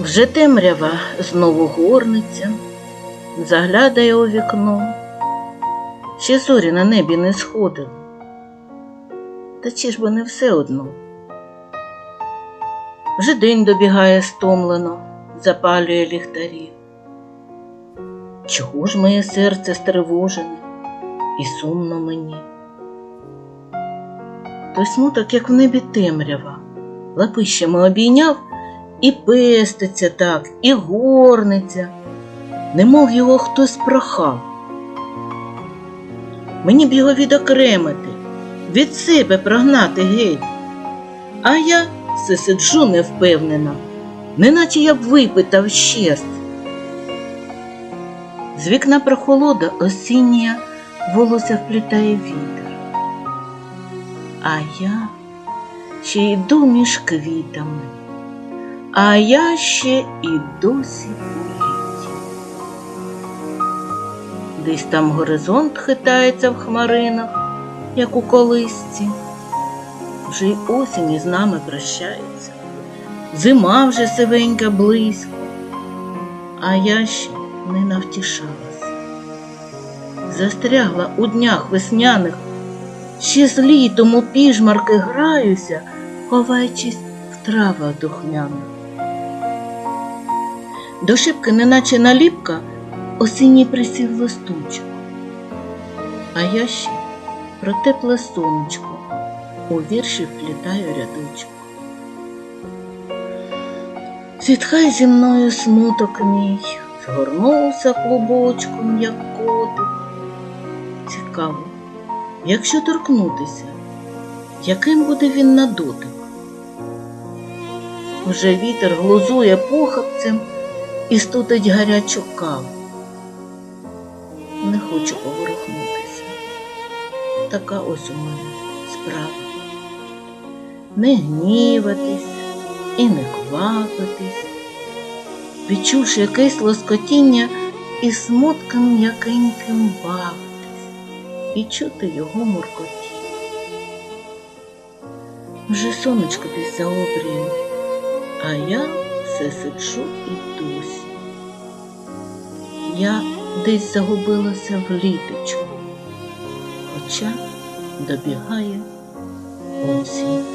Вже темрява знову горниться, заглядає у вікно. Ще зорі на небі не сходили. Та чи ж бо не все одно? Вже день добігає стомлено, запалює ліхтарі. Чого ж моє серце стривожене і сумно мені? Той смуток, як в небі темрява, лапищами обійняв і пеститься так, і горниться, немов його хтось прохав. Мені б його відокремити, від себе прогнати геть. А я все сиджу невпевнена, неначе я б випитав щерсть. З вікна прохолода осіння волосся вплітає вітер. А я ще йду між квітами, а я ще і досі у літі. Десь там горизонт хитається в хмаринах, як у колисці. Вже й осінь із нами прощається. Зима вже сивенька близько, а я ще не навтішалася. Застрягла у днях весняних, ще з літом у піжмарки граюся, ховаючись в травах духмяних. До шибки, неначе наліпка, осінній присів листочок, а я ще про тепле сонечко у вірші вплітаю рядочок. Зітхай зі мною смуток мій, згорнувся клубочком, як котик. Цікаво, якщо торкнутися, яким буде він на дотик? Вже вітер глузує похапцем і студить гарячу каву. Не хочу поворухнутися. Така ось у мене справа. Не гніватись і не квапитись, відчувши якесь лоскотіння і смутком м'якеньким бавитись, і чути його муркоті. Вже сонечко десь за обрієм, а я все сиджу і досі. Я десь загубилася в літочку, хоча добігає осінь.